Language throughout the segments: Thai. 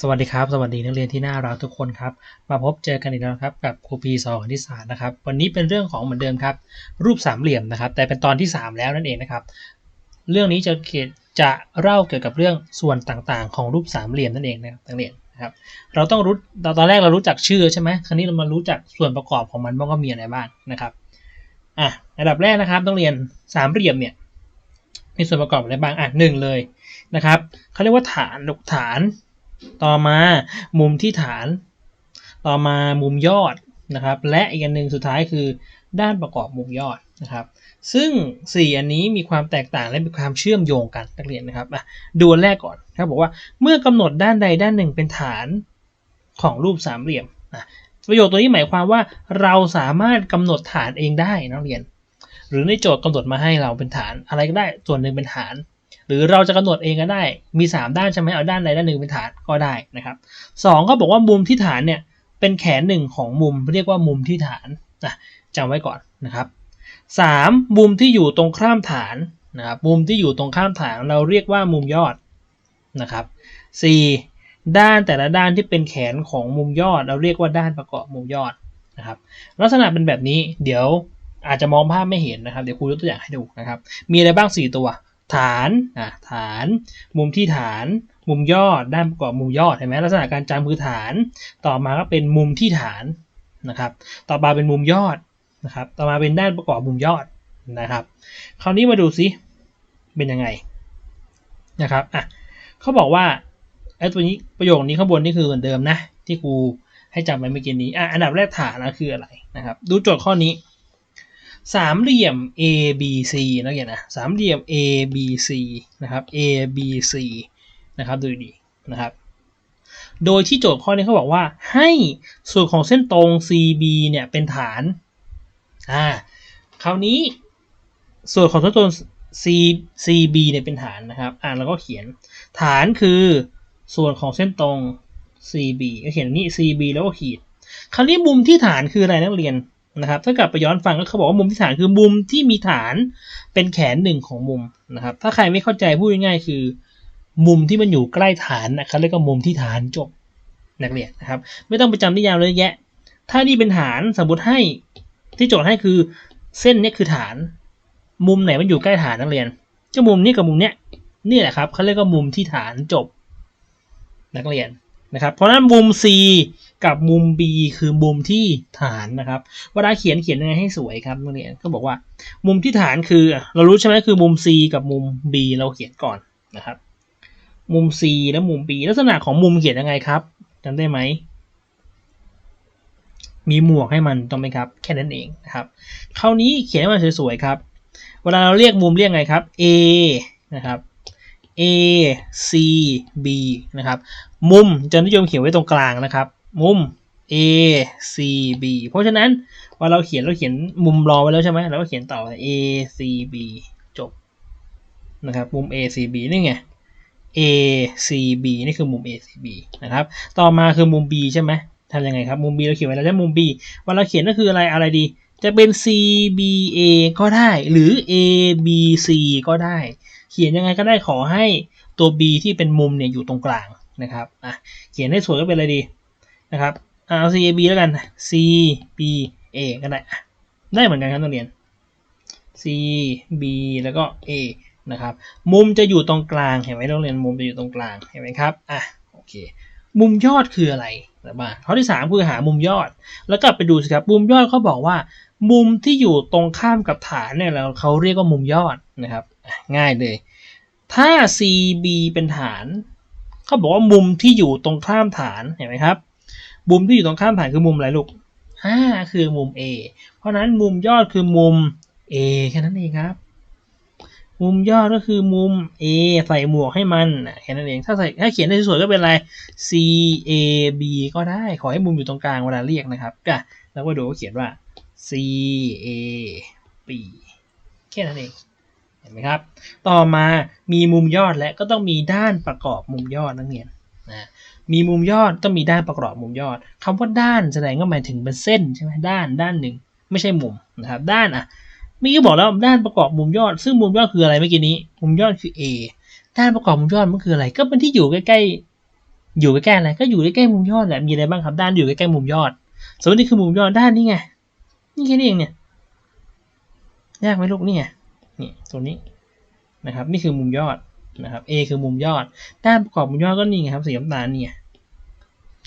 สวัสดีครับ สวัสดีนักเรียนที่น่ารักทุกคนครับ มาพบเจอกันอีกแล้วครับกับครูปีสอนคณิตศาสตร์นะครับ วันนี้เป็นเรื่องของเหมือนเดิมครับ รูปสามเหลี่ยมนะครับ แต่เป็นตอนที่ 3 แล้วนั่นเองนะครับ เรื่องนี้จะเกี่ยวจะเล่าเกี่ยวกับเรื่องส่วนต่างๆ ของรูปสามเหลี่ยมนั่นเองนะครับนักเรียนนะครับ เราต้องรู้ตอนแรกเรารู้จักชื่อใช่ไหมคราวนี้เรามารู้จักส่วนประกอบของมันว่าก็มีอะไรบ้างนะครับอะระดับแรกนะครับต้องเรียนสามเหลี่ยมเนี่ยมีส่วนประกอบอะไรบ้างอะหนึ่งเลยนะครับเขาเรียกว่าฐานฐาน ต่อมามุมที่ฐาน ต่อมามุมยอดนะครับ และอีกอันหนึ่งสุดท้ายคือด้านประกอบมุมยอดนะครับ ซึ่ง 4 อันนี้มีความแตกต่างและมีความเชื่อมโยงกันนักเรียนนะครับดูอันแรกก่อนครับบอกว่าเมื่อกำหนดด้านใดด้านหนึ่งเป็นฐานของรูปสามเหลี่ยมนะประโยคตัวนี้หมายความว่าเราสามารถกำหนดฐานเองได้นักเรียน หรือในโจทย์กำหนดมาให้เราเป็นฐานอะไรก็ได้ส่วนหนึ่งเป็นฐาน หรือเราจะกำหนดเองก็ได้มี 3 ด้านใช่ไหมเอาด้านใดด้านหนึ่งเป็นฐานก็ได้นะครับสองก็บอกว่ามุมที่ฐานเนี่ยเป็นแขนหนึ่งของมุมเรียกว่ามุมที่ฐานนะจำไว้ก่อนนะครับสามมุมที่อยู่ตรงข้ามฐานนะครับมุมที่อยู่ตรงข้ามฐานเราเรียกว่ามุมยอดนะครับสี่ด้านแต่ละด้านที่เป็นแขนของมุมยอด เราเรียกว่าด้านประกอบมุมยอดนะครับ ลักษณะเป็นแบบนี้เดี๋ยวอาจจะมองภาพไม่เห็นนะครับ เดี๋ยวครูยกตัวอย่างให้ดูนะครับ มีอะไรบ้าง 4 ตัว ฐานอะฐาน มุมที่ฐาน มุมยอดด้านประกอบมุมยอดเห็นไหมลักษณะการจำคือฐาน ต่อมาก็เป็นมุมที่ฐานนะครับ ต่อมาเป็นมุมยอดนะครับ ต่อมาเป็นด้านประกอบมุมยอดนะครับ คราวนี้มาดูซิเป็นยังไงนะครับอะเขาบอกว่าไอ้ตัวนี้ประโยคนี้ข้างบนนี่คือเหมือนเดิมนะที่ครูให้จำไว้เมื่อกี้นี้อะอันดับแรกฐานนะคืออะไรนะครับ ดูโจทย์ข้อนี้ สามเหลี่ยม A B C นักเรียนนะสามเหลี่ยม A B C นะครับ A B C นะครับดูดีนะครับ โดยที่โจทย์ข้อนี้เขาบอกว่าให้ส่วนของเส้นตรง CB เนี่ยเป็นฐานอ่าคราวนี้ส่วนของเส้นตรง C CB เนี่ยเป็นฐานนะครับ อ่าแล้วก็เขียนฐานคือส่วนของเส้นตรง CB ก็เขียนนี้ CB แล้วก็ขีด คราวนี้มุมที่ฐานคืออะไรนักเรียน นะครับถ้ากลับไปย้อนฟังก็เขาบอกว่ามุมที่ฐานคือมุมที่มีฐานเป็นแขนหนึ่งของมุมนะครับ ถ้าใครไม่เข้าใจพูดง่ายๆคือ มุมที่มันอยู่ใกล้ฐานนะครับเรียกว่ามุมที่ฐานจบนักเรียนนะครับ ไม่ต้องไปจำนิยามเลยแยะ ถ้านี่เป็นฐานสมมติให้ที่โจทย์ให้คือ เส้นนี้คือฐาน มุมไหนมันอยู่ใกล้ฐานนักเรียนก็มุมนี้กับมุมเนี้ยนี่แหละครับเขาเรียกว่ามุมที่ฐานจบนักเรียนนะครับ เพราะนั้นมุม C กับมุม B คือมุมที่ฐานนะครับเวลาเขียนเขียนยังไงให้สวยครับนักเรียนก็บอกว่า มุมที่ฐานคือ เรารู้ใช่ไหมคือมุม C กับมุม B เราเขียนก่อนนะครับ มุม C และมุม B ลักษณะของมุมเขียนยังไงครับจำได้ไหมมีหมวกให้มันต้องไหมครับแค่นั้นเองนะครับคราวนี้เขียนให้มันสวยๆครับ เวลาเราเรียกมุมเรียกไงครับ A นะครับ A C B นะครับ มุมจะนิยมเขียนไว้ตรงกลางนะครับ มุม A C B เพราะฉะนั้นวลาเราเขียนเราเขียนมุมรอไว้แล้วใช่ไหมเราก็เขียนต่อ A C B จบนะครับมุม A C B นี่ไง A C B นี่คือมุม A C B นะครับ ต่อมาคือมุม B ใช่ไหมทำยังไงครับมุม B เราเขียนไว้แล้วใช่มุม B เวลาเขียนก็คืออะไรอะไรดี จะเป็น C B A ก็ได้หรือ A B C ก็ได้ เขียนยังไงก็ได้ขอให้ตัว B ที่เป็นมุมเนี่ยอยู่ตรงกลางนะครับอะเขียนให้สวยก็เป็นอะไรดี นะครับเอา C A B แล้วกัน C B A ก็ได้ได้เหมือนกันครับนักเรียน C B แล้วก็ A นะครับ มุมจะอยู่ตรงกลาง เห็นไหมนักเรียน มุมจะอยู่ตรงกลาง เห็นไหมครับ อะ โอเค มุมยอดคืออะไรนะบ้าข้อที่ 3 คือหามุมยอด แล้วกลับไปดูสิครับ มุมยอดเขาบอกว่า มุมที่อยู่ตรงข้ามกับฐานเนี่ยเราเขาเรียกว่ามุมยอดนะครับ ง่ายเลย ถ้า CB เป็นฐาน เขาบอกว่ามุมที่อยู่ตรงข้ามฐาน เห็นไหมครับ มุมที่อยู่ตรงข้ามฐานคือมุมอะไรลูกอ่าคือมุม A เพราะนั้นมุมยอดคือมุม A แค่นั้นเองครับ มุมยอดก็คือมุม A ใส่หมวกให้มันแค่นั้นเอง ถ้าใส่ถ้าเขียนได้สวยก็เป็นอะไร C A B ก็ได้ ขอให้มุมอยู่ตรงกลางเวลาเรียกนะครับก็แล้วก็ดูก็เขียนว่า C A B แค่นั้นเอง เห็นไหมครับ ต่อมามีมุมยอดและก็ต้องมีด้านประกอบมุมยอดนักเรียนนะ มีมุมยอดต้องมีด้านประกอบมุมยอดคำว่าด้านแสดงก็หมายถึงเป็นเส้นใช่ไหมด้านด้านหนึ่ง ไม่ใช่มุมนะครับ ด้านอะเมื่อกี้บอกแล้วด้านประกอบมุมยอด ซึ่งมุมยอดคืออะไรเมื่อกี้นี้ มุมยอดคือ A ด้านประกอบมุมยอดมันคืออะไร ก็เป็นที่อยู่ใกล้ๆ อยู่ใกล้ๆอะไรก็อยู่ใกล้ๆมุมยอดแหละมีอะไรบ้างครับ ด้านอยู่ใกล้ๆมุมยอดสมมตินี่คือมุมยอดด้านนี้ไงนี่แค่นี้เองเนี่ยยากไหมลูกนี่ไงนี่ตรงนี้นะครับ นี่คือมุมยอดนะครับ A คือมุมยอด ด้านประกอบมุมยอดก็นี่ไงครับสีน้ำตาลเนี่ย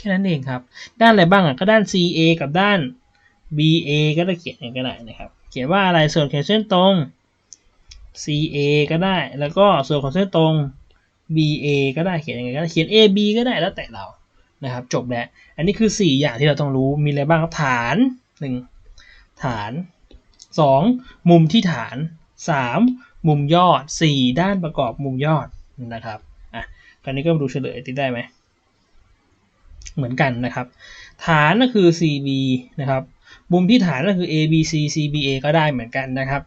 แค่นั้นเองครับ ด้านอะไรบ้างอะก็ด้าน CA กับด้าน BA ก็ได้เขียนอย่างก็ได้นะครับ เขียนว่าอะไรส่วนของเส้นตรง CA ก็ได้ แล้วก็ส่วนของเส้นตรง BA ก็ได้เขียนยังไงก็ได้เขียน AB ก็ได้แล้วแต่เรานะครับ จบแล้ว อันนี้คือ 4 อย่างที่เราต้องรู้มีอะไรบ้างครับฐาน 1 ฐาน 2 มุมที่ฐาน 3 มุมยอด 4 ด้านประกอบมุมยอดนะครับอะคราวนี้ก็มาดูเฉลยติดได้ไหม เหมือนกันนะครับ ฐานก็คือ CB นะครับมุมที่ฐานก็คือ ABC CBA ก็ได้เหมือนกันนะครับ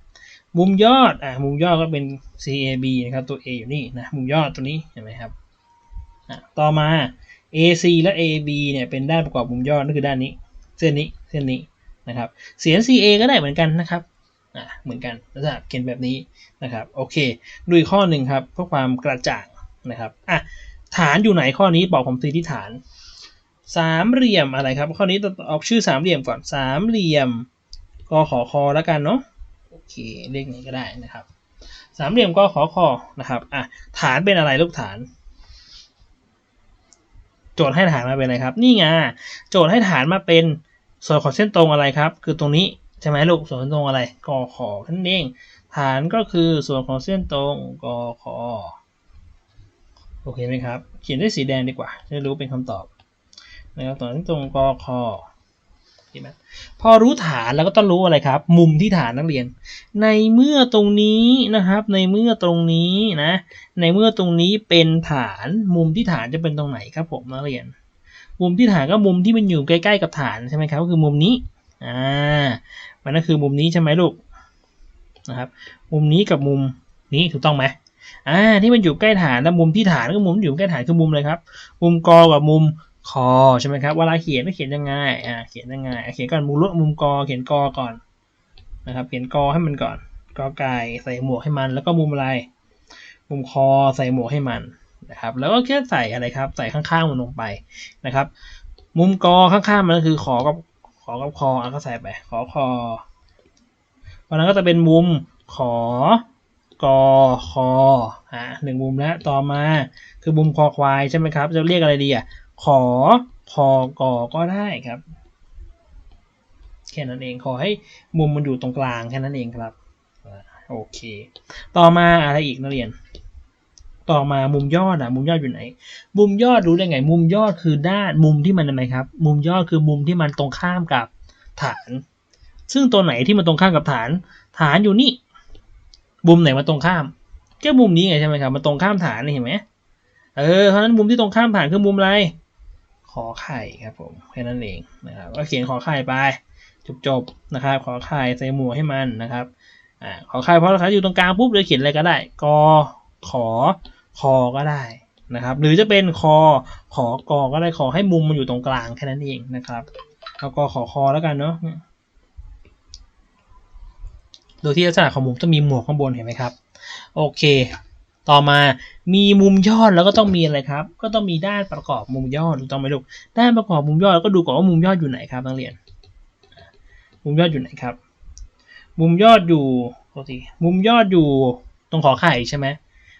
มุมยอดอ่ามุมยอดก็เป็น CAB นะครับตัว A อยู่นี่นะมุมยอดตัวนี้เห็นไหมครับอะต่อมา AC และ AB เนี่ยเป็นด้านประกอบมุมยอดก็คือด้านนี้ เส้นนี้เส้นนี้นะครับเสียง CA ก็ได้เหมือนกันนะครับอ่าเหมือนกันลักษณะเขียนแบบนี้นะครับโอเคดูอีกข้อหนึ่งครับเพื่อความกระจ่างนะครับอะฐานอยู่ไหนข้อนี้บอกผมทีที่ฐาน สามเหลี่ยมอะไรครับข้อนี้ต้องเอาชื่อสามเหลี่ยมก่อนสามเหลี่ยมกขอคอแล้วกันเนาะโอเคเรียกนี้ก็ได้นะครับสามเหลี่ยมก็ขอคอนะครับอะฐานเป็นอะไรลูกฐาน โจทย์ให้ฐานมาเป็นอะไรครับ นี่ไงโจทย์ให้ฐานมาเป็นส่วนของเส้นตรงอะไรครับ คือตรงนี้ใช่ไหมลูกส่วนของเส้นตรงอะไรกอขอนั่นเองฐานก็คือส่วนของเส้นตรงกอขอโอเคไหมครับ เขียนด้วยสีแดงดีกว่าจะรู้เป็นคำตอบ นะครับส่วนเส้นตรงกอขอเห็นไหมพอรู้ฐานแล้วก็ต้องรู้อะไรครับ มุมที่ฐานนักเรียน ในเมื่อตรงนี้นะครับ ในเมื่อตรงนี้นะ ในเมื่อตรงนี้เป็นฐานมุมที่ฐานจะเป็นตรงไหนครับผมนักเรียน มุมที่ฐานก็มุมที่มันอยู่ใกล้ๆกับฐานใช่ไหมครับก็คือมุมนี้อ่ามันก็คือมุมนี้ใช่ไหมลูกนะครับ มุมนี้กับมุมนี้ถูกต้องไหมอ่าที่มันอยู่ใกล้ฐานแล้วมุมที่ฐานก็มุมอยู่ใกล้ฐานคือมุมอะไรครับ มุมกอกับมุม คอใช่ไหมครับเวลาเขียนก็เขียนยังไงอ่าเขียนยังไงเขียนก่อนมุมลมุมกอเขียนกอก่อนนะครับ เขียนกอให้มันก่อนกอไก่ใส่หมวกให้มัน แล้วก็มุมอะไร มุมคอใส่หมวกให้มันนะครับ แล้วก็แค่ใส่อะไรครับ ใส่ข้างๆมันลงไปนะครับ มุมกอข้างๆมันก็คือขอกับขอกับคออะก็ใส่ไป ขอคอเพราะนั้นก็จะเป็นมุมขอกอคออะหนึ่งมุมแล้วต่อมาคือมุมคอควายใช่ไหมครับ จะเรียกอะไรดีอะ ขอพอกอก็ได้ครับ แค่นั้นเองขอให้มุมมันอยู่ตรงกลางแค่นั้นเองครับโอเค ต่อมาอะไรอีกนักเรียน ต่อมามุมยอดอะมุมยอดอยู่ไหน มุมยอดรู้ได้ไง มุมยอดคือด้านมุมที่มันอะไรครับ มุมยอดคือมุมที่มันตรงข้ามกับฐาน ซึ่งตัวไหนที่มันตรงข้ามกับฐาน ฐานอยู่นี่ มุมไหนมาตรงข้ามก็มุมนี้ไงใช่ไหมครับ มันตรงข้ามฐานนี่เห็นไหมเออเพราะนั้นมุมที่ตรงข้ามฐานคือมุมอะไร ขอไข่ครับผมแค่นั้นเองนะครับก็เขียนขอไข่ไปจบๆนะครับขอไข่ใส่หมวกให้มันนะครับอ่าขอไข่เพราะเราอยู่ตรงกลางปุ๊บเลยเขียนอะไรก็ได้กอขอคอก็ได้นะครับหรือจะเป็นคอขอกอก็ได้ขอให้มุมมันอยู่ตรงกลางแค่นั้นเองนะครับแล้วก็ขอคอแล้วกันเนาะโดยที่ลักษณะของมุมต้องมีหมวกข้างบนเห็นไหมครับ โอเค ต่อมามีมุมยอดแล้วก็ต้องมีอะไรครับ ก็ต้องมีด้านประกอบมุมยอดถูกต้องไหมลูกด้านประกอบมุมยอดก็ดูก่อนว่ามุมยอดอยู่ไหนครับนักเรียน มุมยอดอยู่ไหนครับ มุมยอดอยู่ปกติมุมยอดอยู่ตรงขอไข่ใช่ไหม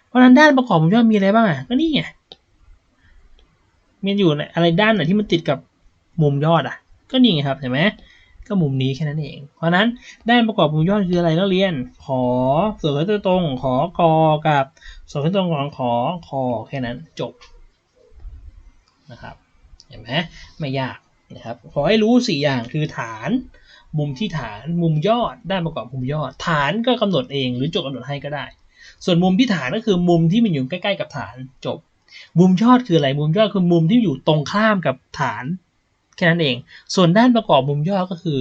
เพราะนั้นด้านประกอบมุมยอดมีอะไรบ้างอะก็นี่ไงมันอยู่อะไรด้านไหนที่มันติดกับมุมยอดอะ ก็นี่ไงครับเห็นไหม ก็มุมนี้แค่นั้นเอง เพราะนั้นด้านประกอบมุมยอดคืออะไรนักเรียน ขอส่วนเส้นตรง ขอกอกับส่วนเส้นตรงของขอคอแค่นั้นจบนะครับเห็นไหมไม่ยากนะครับขอให้รู้สี่อย่างคือฐาน มุมที่ฐานมุมยอดด้านประกอบมุมยอด ฐานก็กำหนดเอง หรือโจทย์กำหนดให้ก็ได้ ส่วนมุมที่ฐานก็คือมุมที่มันอยู่ใกล้ๆกับฐานจบ มุมยอดคืออะไรมุมยอดคือมุมที่อยู่ตรงข้ามกับฐาน แค่นั้นเอง ส่วนด้านประกอบมุมยอดก็คือ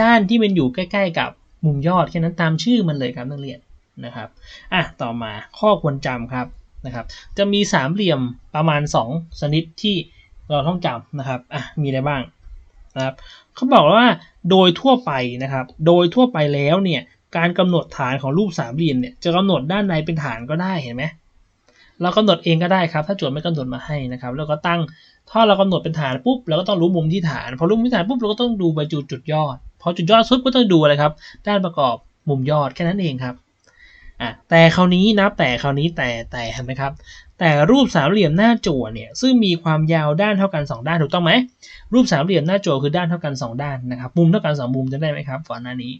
ด้านที่มันอยู่ใกล้ ๆ กับมุมยอดแค่นั้นตามชื่อมันเลยครับนักเรียนนะครับอะต่อมาข้อควรจำครับนะครับ จะมีสามเหลี่ยมประมาณ 2 ชนิดที่เราต้องจำนะครับอะมีอะไรบ้างนะครับเขาบอกว่าโดยทั่วไปนะครับ โดยทั่วไปแล้วเนี่ยการกำหนดฐานของรูปสามเหลี่ยมเนี่ยจะกำหนดด้านในเป็นฐานก็ได้เห็นไหมเรากำหนดเองก็ได้ครับ ถ้าโจทย์ไม่กำหนดมาให้นะครับ แล้วก็ตั้ง ถ้าเรากำหนดเป็นฐานปุ๊บเราก็ต้องรู้มุมที่ฐาน พอรู้มุมที่ฐานปุ๊บเราก็ต้องดูไปจุดจุดยอด พอจุดยอดปุ๊บก็ต้องดูอะไรครับ ด้านประกอบมุมยอดแค่นั้นเองครับอะแต่คราวนี้นะแต่คราวนี้แต่แต่เห็นไหมครับ แต่รูปสามเหลี่ยมหน้าจั่วเนี่ยซึ่งมีความยาวด้านเท่ากัน 2 ด้านถูกต้องไหมรูปสามเหลี่ยมหน้าจั่วคือด้านเท่ากัน 2 ด้านนะครับมุมเท่ากัน 2 มุมจะได้ไหมครับก่อนหน้านี้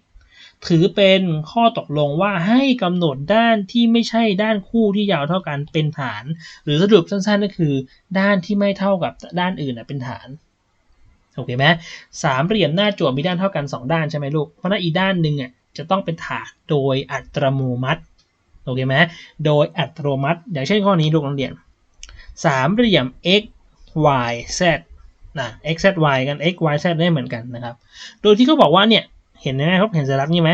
ถือเป็นข้อตกลงว่าให้กำหนดด้านที่ไม่ใช่ด้านคู่ที่ยาวเท่ากันเป็นฐาน หรือสรุปสั้นๆก็คือ ด้านที่ไม่เท่ากับด้านอื่นเป็นฐานโอเคไหมสามเหลี่ยมหน้าจั่วมีด้านเท่ากัน 2 ด้านใช่ไหมลูกเพราะนั้นอีด้านหนึ่งอะจะต้องเป็นฐานโดยอัตโนมัติโอเคไหมโดยอัตโนมัติ อย่างเช่นข้อนี้ลูกนักเรียนสามเหลี่ยม x y z นะ x z y กัน x y z ได้เหมือนกันนะครับ โดยที่เขาบอกว่าเนี่ย เห็นไหมครับ เห็นสัญลักษณ์นี่ไหม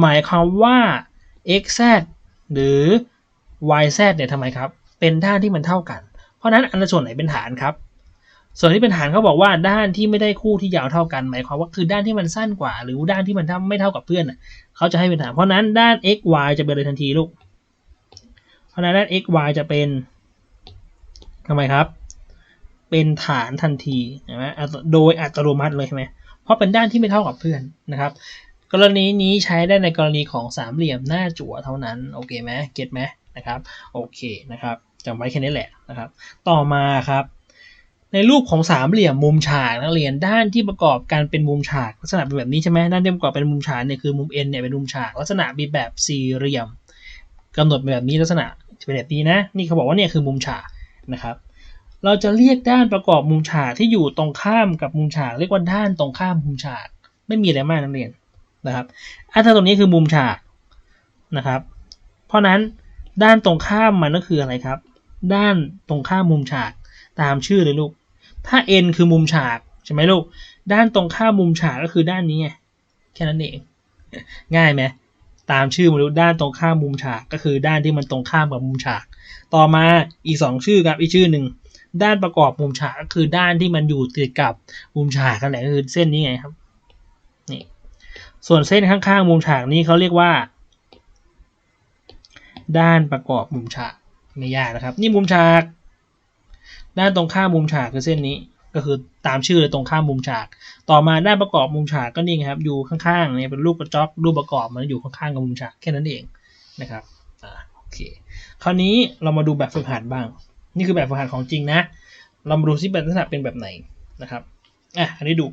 หมายความว่า x z หรือ y z เนี่ยทำไมครับ เป็นด้านที่มันเท่ากัน เพราะนั้นอันส่วนไหนเป็นฐานครับ ส่วนที่เป็นฐานเขาบอกว่าด้านที่ไม่ได้คู่ที่ยาวเท่ากัน หมายความว่าคือด้านที่มันสั้นกว่า หรือด้านที่มันไม่เท่ากับเพื่อนเขาจะให้เป็นฐาน เพราะนั้นด้าน x y จะเป็นเลยทันทีลูก เพราะนั้นด้าน x y จะเป็นทำไมครับ เป็นฐานทันทีใช่ไหมโดยอัตโนมัติเลยใช่ไหม เพราะเป็นด้านที่ไม่เท่ากับเพื่อนนะครับ กรณีนี้ใช้ได้ในกรณีของสามเหลี่ยมหน้าจั่วเท่านั้นโอเคไหมเก็ตไหมนะครับโอเคนะครับจำไว้แค่นี้แหละนะครับ ต่อมาครับ ในรูปของสามเหลี่ยมมุมฉากนักเรียนด้านที่ประกอบกันเป็นมุมฉากลักษณะเป็นแบบนี้ใช่ไหมด้านที่ประกอบเป็นมุมฉากเนี่ยคือมุม n เนี่ยเป็นมุมฉากลักษณะมีแบบสี่เหลี่ยมกำหนดแบบนี้ลักษณะเป็นแบบนี้นะ นี่เขาบอกว่าเนี่ยคือมุมฉากนะครับ เราจะเรียกด้านประกอบมุมฉากที่อยู่ตรงข้ามกับมุมฉากเรียกว่าด้านตรงข้ามมุมฉาก ไม่มีอะไรมากนักเรียนนะครับอันถ้าตรงนี้คือมุมฉากนะครับ เพราะนั้นด้านตรงข้ามมันก็คืออะไรครับ ด้านตรงข้ามมุมฉากตามชื่อเลยลูก ถ้า n คือมุมฉากใช่ไหมลูก ด้านตรงข้ามมุมฉากก็คือด้านนี้ไงแค่นั้นเอง ง่ายไหมตามชื่อมาดูด้านตรงข้ามมุมฉากก็คือด้านที่มันตรงข้ามกับมุมฉาก ต่อมาอีกสองชื่อครับอีกชื่อหนึ่ง ด้านประกอบมุมฉากก็คือด้านที่มันอยู่ติดกับมุมฉากกันแหละก็คือเส้นนี้ไงครับนี่ส่วนเส้นข้างๆมุมฉากนี้เขาเรียกว่า ด้านประกอบมุมฉากไม่ยากนะครับ นี่มุมฉาก ด้านตรงข้ามมุมฉากคือเส้นนี้ก็คือตามชื่อเลยตรงข้ามมุมฉาก ต่อมาด้านประกอบมุมฉากก็นี่ครับ อยู่ข้างๆเนี่ยเป็นรูปกระจกรูปประกอบมันอยู่ข้างๆกับมุมฉากแค่นั้นเองนะครับอ่าโอเค คราวนี้เรามาดูแบบฝึกหัดบ้าง นี่คือแบบฝึกหัดของจริงนะ เรามาดูซิแบบลักษณะเป็นแบบไหนนะครับอะอันนี้ดู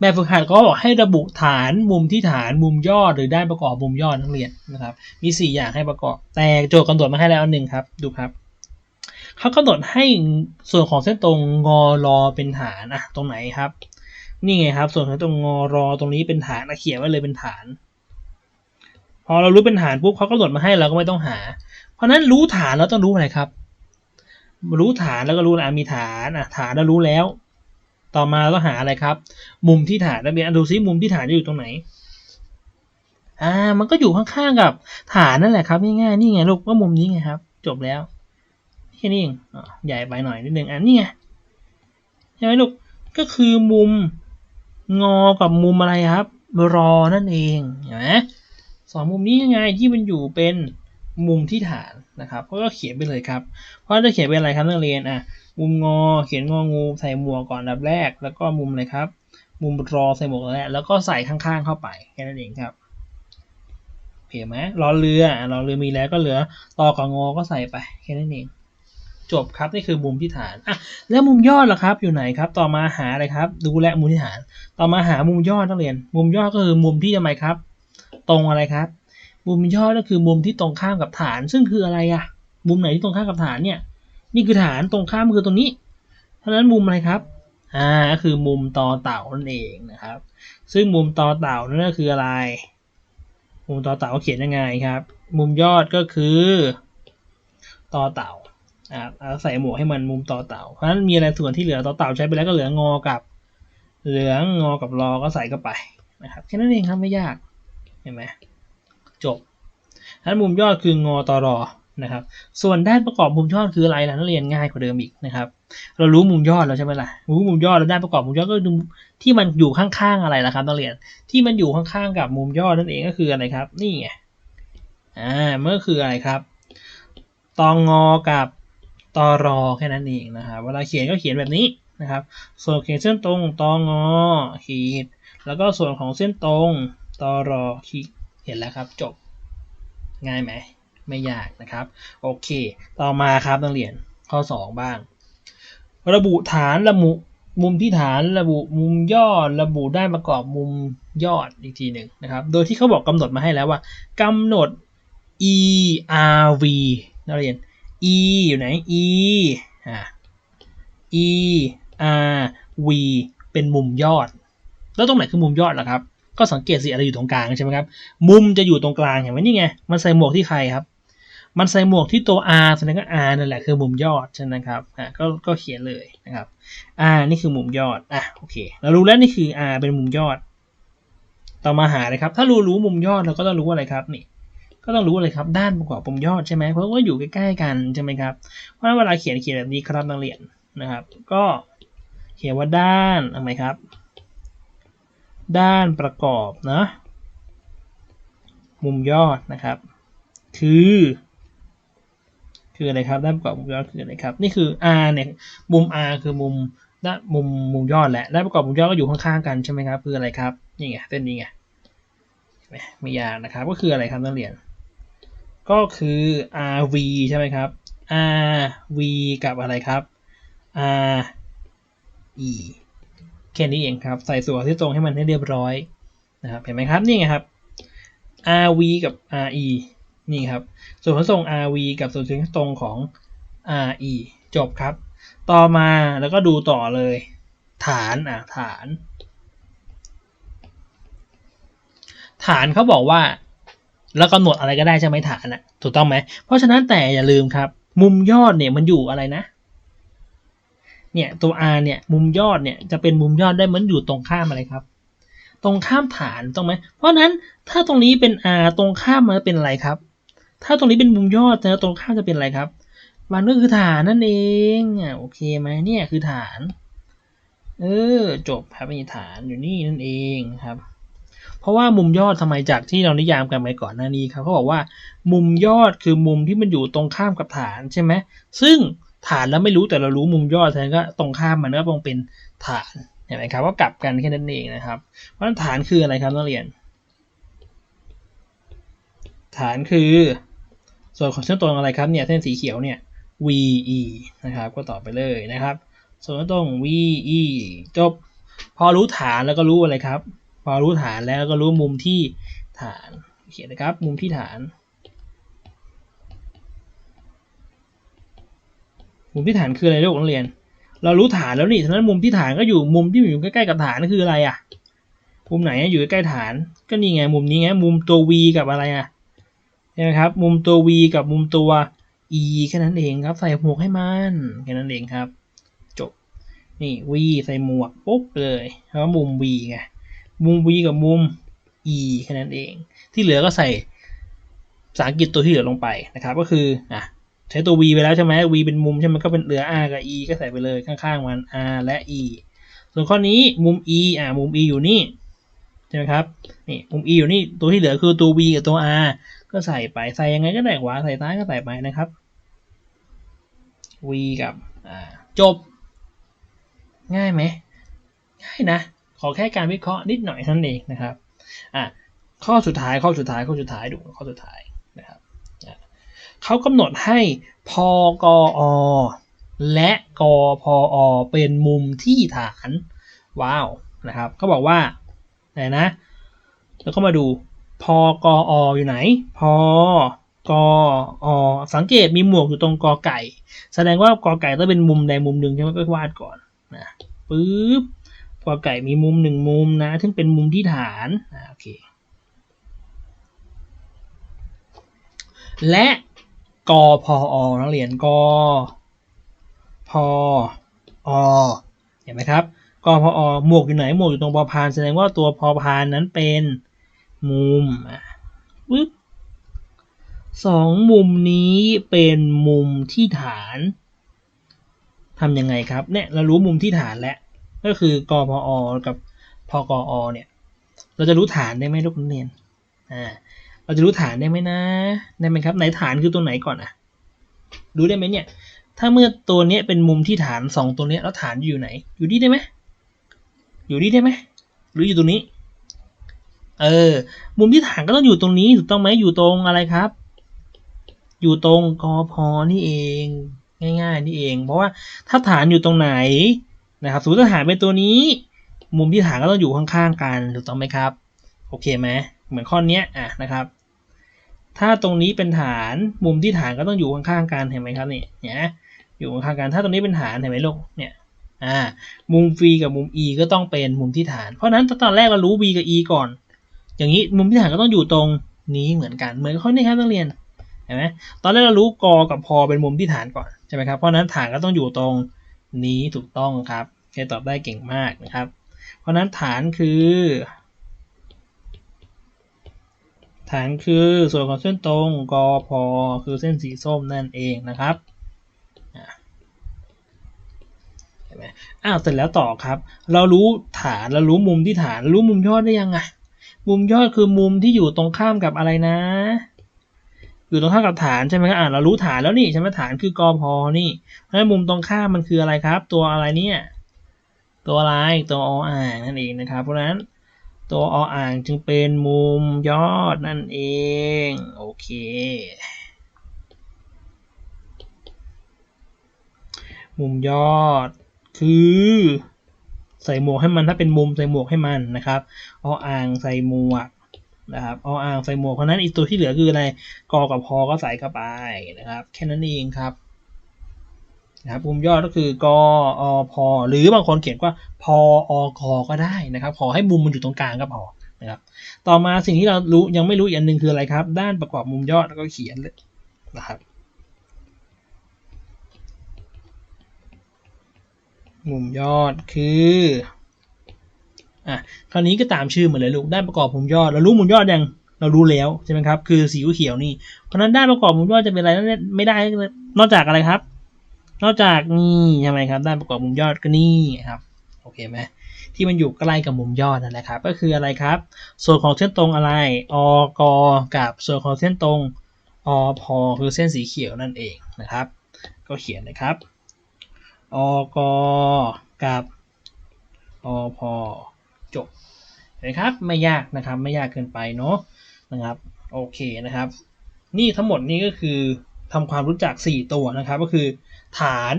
แบบฝึกหัดก็บอกให้ระบุฐานมุมที่ฐานมุมยอดหรือด้านประกอบมุมยอดนักเรียนนะครับ มี 4 อย่างให้ประกอบ แต่โจทย์กำหนดมาให้แล้วอันหนึ่งครับ ดูครับเขากำหนดให้ส่วนของเส้นตรงงอรอเป็นฐานอะตรงไหนครับ นี่ไงครับ ส่วนของตรงงอรอตรงนี้เป็นฐานเขียนไว้เลยเป็นฐาน พอเรารู้เป็นฐานปุ๊บเขากำหนดมาให้เราก็ไม่ต้องหา ราะนั้นรู้ฐานเราต้องรู้อะไรครับ รู้ฐานแล้วก็รู้อะมีฐานอะฐานเรารู้แล้ว ต่อมาเราต้องหาอะไรครับ มุมที่ฐานนักเรียนดูซิมุมที่ฐานจะอยู่ตรงไหนอ่ามันก็อยู่ข้างๆกับฐานนั่นแหละครับง่ายๆนี่ไงลูกว่ามุมนี้ไงครับ จบแล้วแค่นี้เองอใหญ่ไปหน่อยนิดนึงอันนี้ไงใช่ไหมลูกก็คือมุมงอกับมุมอะไรครับ รอนั่นเองเห็นไหมสองมุมนี้ยังไงที่มันอยู่เป็น มุมที่ฐานนะครับก็เขียนไปเลยครับ เพราะจะเขียนเป็นอะไรครับนักเรียนอะมุมงอเขียนงองูใส่หมวกก่อนดับแรก แล้วก็มุมอะไรครับ มุมรอใส่หมวกแล้วแล้วก็ใส่ข้างๆเข้าไปแค่นั้นเองครับเห็นไหมรอเรือรอเรือมีแล้วก็เหลือต่อกับงอก็ใส่ไปแค่นั้นเองจบครับนี่คือมุมที่ฐานอะแล้วมุมยอดล่ะครับอยู่ไหนครับ ต่อมาหาอะไรครับ ดูแลมุมที่ฐาน ต่อมาหามุมยอดนักเรียน มุมยอดก็คือมุมที่ทำไมครับ ตรงอะไรครับ มุมยอดก็คือมุมที่ตรงข้ามกับฐาน ซึ่งคืออะไรอะมุมไหนที่ตรงข้ามกับฐานเนี่ย นี่คือฐานตรงข้ามคือตรงนี้ เพราะฉะนั้นมุมอะไรครับ อ่าก็คือมุมต่อเต่านั่นเองนะครับ ซึ่งมุมต่อเต่านั่นก็คืออะไร มุมต่อเต่าเขียนยังไงครับ มุมยอดก็คือต่อเต่าอ่าใส่หมวกให้มันมุมต่อเต่า เพราะฉะนั้นมีอะไรส่วนที่เหลือต่อเต่าใช้ไปแล้วก็เหลืองอกับ เหลืองงอกับรอก็ใส่เข้าไปนะครับแค่นั้นเองครับไม่ยากเห็นไหม จบทั้นมุมยอดคืองอตรอนะครับ ส่วนด้านประกอบมุมยอดคืออะไรล่ะนักเรียนง่ายกว่าเดิมอีกนะครับ เรารู้มุมยอดแล้วใช่ไหมล่ะ รู้มุมยอดแล้วด้านประกอบมุมยอดก็ดูที่มันอยู่ข้างๆอะไรล่ะครับนักเรียน ที่มันอยู่ข้างๆกับมุมยอดนั่นเองก็คืออะไรครับ นี่ไง อ่าเมื่อคืออะไรครับ ตองงอกับตอรอแค่นั้นเองนะครับ เวลาเขียนก็เขียนแบบนี้นะครับ ส่วนเขียนเส้นตรงตองอขีด แล้วก็ส่วนของเส้นตรงตอรอขีด เห็นแล้วครับจบง่ายไหมไม่ยากนะครับโอเค ต่อมาครับนักเรียนข้อ 2 บ้าง ระบุฐานระบุมุมที่ฐานระบุมุมยอดระบุได้ประกอบมุมยอดอีกทีหนึ่งนะครับ โดยที่เขาบอกกำหนดมาให้แล้วว่ากำหนด e r v นักเรียน e อยู่ไหน e อ่า e r v เป็นมุมยอด แล้วตรงไหนคือมุมยอดล่ะครับ ก็สังเกตสิอะไรอยู่ตรงกลางใช่ไหมครับมุมจะอยู่ตรงกลางเห็นไหมนี่ไงมันใส่หมวกที่ใครครับมันใส่หมวกที่ตัว r แสดงว่า r นั่นแหละคือมุมยอดใช่ไหมครับอ่าก็ก็เขียนเลยนะครับ r นี่คือมุมยอดอะโอเคเรารู้แล้วนี่คือ r เป็นมุมยอด ต่อมาหาเลยครับ ถ้ารู้รู้มุมยอดเราก็ต้องรู้อะไรครับนี่ ก็ต้องรู้อะไรครับ ด้านประกอบมุมยอดใช่ไหมเพราะว่าอยู่ใกล้ๆกันใช่ไหมครับเพราะฉะนั้นเวลาเขียนเขียนแบบนี้ครับนักเรียนนะครับ ก็เขียนว่าด้านทำไมครับ ด้านประกอบนะมุมยอดนะครับ คือ คืออะไรครับด้านประกอบมุมยอดคืออะไรครับ นี่คือ r เนี่ยมุม r คือมุมด้านมุมมุมยอดแหละด้านประกอบมุมยอดก็อยู่ข้างๆกันใช่ไหมครับคืออะไรครับนี่ไงเส้นนี้ไงไม่ยากนะครับ ก็คืออะไรครับนักเรียน ก็คือ rv ใช่ไหมครับ rv กับอะไรครับ r e แค่นี้เองครับ ใส่ส่วนที่ตรงให้มันให้เรียบร้อยนะครับเห็นไหมครับนี่ไงครับ rv กับ re นี่ครับ ส่วนผสม rv กับส่วนที่ตรงของ re จบครับ ต่อมาแล้วก็ดูต่อเลย ฐานอะฐาน ฐานเขาบอกว่าแล้วกำหนดอะไรก็ได้ใช่ไหมฐานอะถูกต้องไหมเพราะฉะนั้นแต่อย่าลืมครับ มุมยอดเนี่ยมันอยู่อะไรนะ เนี่ยตัว r เนี่ยมุมยอดเนี่ยจะเป็นมุมยอดได้เหมือนอยู่ตรงข้ามอะไรครับ ตรงข้ามฐานตรงไหมเพราะฉะนั้นถ้าตรงนี้เป็น r ตรงข้ามมันเป็นอะไรครับ ถ้าตรงนี้เป็นมุมยอดแล้วตรงข้ามจะเป็นอะไรครับ มันก็คือฐานนั่นเองอะโอเคไหมเนี่ยคือฐาน เออจบครับมีฐานอยู่นี่นั่นเองครับเพราะว่ามุมยอดทำไมจากที่เรานิยามกันไปก่อนหน้านี้ครับเขาบอกว่า มุมยอดคือมุมที่มันอยู่ตรงข้ามกับฐานใช่ไหมซึ่ง ฐานแล้วไม่รู้แต่เรารู้มุมยอดแทนก็ตรงข้ามมันก็ต้องเป็นฐานเห็นไหมครับว่ากลับกันแค่นั้นเองนะครับ เพราะนั้นฐานคืออะไรครับนักเรียน ฐานคือ ส่วนของเส้นตรงอะไรครับเนี่ยเส้นสีเขียวเนี่ย VE นะครับ ก็ต่อไปเลยนะครับ ส่วนตรง VE จบ พอรู้ฐานแล้วก็รู้อะไรครับ พอรู้ฐานแล้วก็รู้มุมที่ฐานเขียนนะครับ มุมที่ฐาน มุมที่ฐานคืออะไรลูกนักเรียน เรารู้ฐานแล้วนี่ฉะนั้นมุมที่ฐานก็อยู่มุมที่อยู่ใกล้ๆกับฐานคืออะไรอะ มุมไหนอยู่ใกล้ฐาน ก็นี่ไงมุมนี้ไงมุมตัว V กับอะไรอะใช่ไหมครับ มุมตัว V กับมุมตัว e แค่นั้นเองครับใส่หมวกให้มันแค่นั้นเองครับ จบนี่ v ใส่หมวกปุ๊บเลยแล้วมุม v ไงมุม v กับมุม e แค่นั้นเอง ที่เหลือก็ใส่ภาษาอังกฤษตัวที่เหลือลงไปนะครับ ก็คืออะ ใช้ตัว v ไปแล้วใช่ไหม v เป็นมุมใช่ไหมก็เป็นเหลือ r กับ e ก็ใส่ไปเลยข้างๆมัน r และ e ส่วนข้อนี้มุม e อะมุม e อยู่นี่ใช่ไหมครับนี่มุม e อยู่นี่ตัวที่เหลือคือตัว v กับตัว r ก็ใส่ไปใส่ยังไงก็ได้ขวาใส่ซ้ายก็ใส่ไปนะครับ v กับอ่าจบ ง่ายไหมง่ายนะ ขอแค่การวิเคราะห์นิดหน่อยเท่านั้นเองนะครับอะข้อสุดท้ายข้อสุดท้ายข้อสุดท้ายดูข้อสุดท้าย เขากำหนดให้พกอ และกพอเป็นมุมที่ฐาน ว้าวนะครับเขาบอกว่าไหนนะแล้วก็มาดูพกออยู่ไหน พกอสังเกตมีหมวกอยู่ตรงกอไก่ แสดงว่ากอไก่ต้องเป็นมุมใดมุมหนึ่งใช่ไหมก็วาดก่อนนะปึ๊บกอไก่มีมุมหนึ่งมุมนะซึ่งเป็นมุมที่ฐานโอเคและ กพอนักเรียนกพอเห็นไหมครับกพอหมวกอยู่ไหนหมวกอยู่ตรงพอพานแสดงว่าตัวพอพานนั้นเป็นมุมปึ๊บสองมุมนี้เป็นมุมที่ฐานทำยังไงครับเนี่ยเรารู้มุมที่ฐานแล้วก็คือกพอกับพกอเนี่ย เราจะรู้ฐานได้ไหมลูกนักเรียนอ่า เราจะรู้ฐานได้ไหมนะได้ไหมครับไหนฐานคือตัวไหนก่อนอะดูได้ไหมเนี่ย ถ้าเมื่อตัวเนี้ยเป็นมุมที่ฐานสองตัวเนี้ยแล้วฐานอยู่ไหน อยู่นี่ได้ไหมอยู่นี่ได้ไหมหรืออยู่ตรงนี้ เออ มุมที่ฐานก็ต้องอยู่ตรงนี้ถูกต้องไหมอยู่ตรงอะไรครับ อยู่ตรงกอพอนี่เอง ง่ายๆนี่เอง เพราะว่าถ้าฐานอยู่ตรงไหนนะครับสมมติถ้าฐานเป็นตัวนี้ มุมที่ฐานก็ต้องอยู่ข้างๆกันถูกต้องไหมครับ โอเคไหม เหมือนข้อนี้อะนะครับ ถ้าตรงนี้เป็นฐานมุมที่ฐานก็ต้องอยู่ข้างๆกันเห็นไหมครับนี่เนี่ยอยู่ข้างๆกันถ้าตรงนี้เป็นฐานเห็นไหมลูกเนี่ยอ่ามุม v กับมุม e ก็ต้องเป็นมุมที่ฐาน เพราะนั้นตอนแรกเรารู้ v กับ e ก่อน อย่างนี้มุมที่ฐานก็ต้องอยู่ตรงนี้เหมือนกันเหมือนข้อนี้ครับนักเรียนเห็นไหมตอนแรกเรารู้กอกับพอเป็นมุมที่ฐานก่อนใช่ไหมครับเพราะนั้นฐานก็ต้องอยู่ตรงนี้ถูกต้องครับเคตอบได้เก่งมากนะครับ เพราะฉะนั้นฐานคือ ฐานคือส่วนของเส้นตรงกอพอคือเส้นสีส้มนั่นเองนะครับเห็นไหมอ้าวเสร็จแล้วต่อครับ เรารู้ฐานเรารู้มุมที่ฐานรู้มุมยอดได้ยังไงมุมยอดคือมุมที่อยู่ตรงข้ามกับอะไรนะ อยู่ตรงข้ามกับฐานใช่ไหมครับอ่าเรารู้ฐานแล้วนี่ใช่ไหมฐานคือกอพอนี่เพราะฉะนั้นมุมตรงข้ามมันคืออะไรครับ ตัวอะไรเนี่ยตัวอะไรตัวออ่างนั่นเองนะครับ เพราะฉะนั้น ตัวออ่างจึงเป็นมุมยอดนั่นเอง โอเค มุมยอดคือ ใส่หมวกให้มันถ้าเป็นมุมใส่หมวกให้มันนะครับออ่างใส่หมวกนะครับออ่างใส่หมวกเพราะนั้นอีกตัวที่เหลือคืออะไรกอกับพอก็ใส่เข้าไปนะครับ แค่นั้นเองครับ นะครับมุมยอดก็คือกออพอหรือบางคนเขียนว่าพออกก็ได้นะครับ ขอให้มุมมันอยู่ตรงกลางก็พอนะครับ ต่อมาสิ่งที่เรารู้ยังไม่รู้อีกอันหนึ่งคืออะไรครับ ด้านประกอบมุมยอดแล้วก็เขียนเลยนะครับ มุมยอดคืออะคราวนี้ก็ตามชื่อเหมือนเลยลูกด้านประกอบมุมยอดเรารู้มุมยอดยังเรารู้แล้วใช่ไหมครับ คือสีเขียวนี่เพราะนั้นด้านประกอบมุมยอดจะเป็นอะไรไม่ได้นอกจากอะไรครับ นอกจากนี่ใช่ไหมครับด้านประกอบมุมยอดก็นี่ครับโอเคไหมที่มันอยู่ใกล้กับมุมยอดนั่นแหละครับ ก็คืออะไรครับ ส่วนของเส้นตรงอะไรอกกับส่วนของเส้นตรงอพอคือเส้นสีเขียวนั่นเองนะครับ ก็เขียนนะครับอกกับอพอจบนะครับไม่ยากนะครับไม่ยากเกินไปเนาะนะครับโอเคนะครับ นี่ทั้งหมดนี้ก็คือทำความรู้จัก 4 ตัวนะครับ ก็คือ ฐาน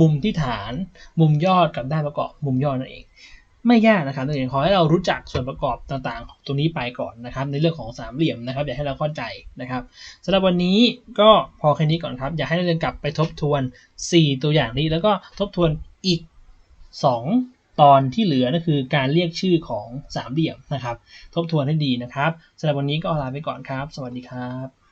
มุมที่ฐาน มุมยอดกับด้านประกอบมุมยอดนั่นเอง ไม่ยากนะครับนักเรียขอให้เรารู้จักส่วนประกอบต่างๆของตัวนี้ไปก่อนนะครับ ในเรื่องของสามเหลี่ยมนะครับอยากให้เราเข้าใจนะครับสำหรับวันนี้ก็พอแค่นี้ก่อนครับ อยากให้นักเรียนกลับไปทบทวน 4 ตัวอย่างนี้ แล้วก็ทบทวนอีก 2 ตอนที่เหลือนั่นคือการเรียกชื่อของสามเหลี่ยมนะครับ ทบทวนให้ดีนะครับสำหรับวันนี้ก็ลาไปก่อนครับ สวัสดีครับ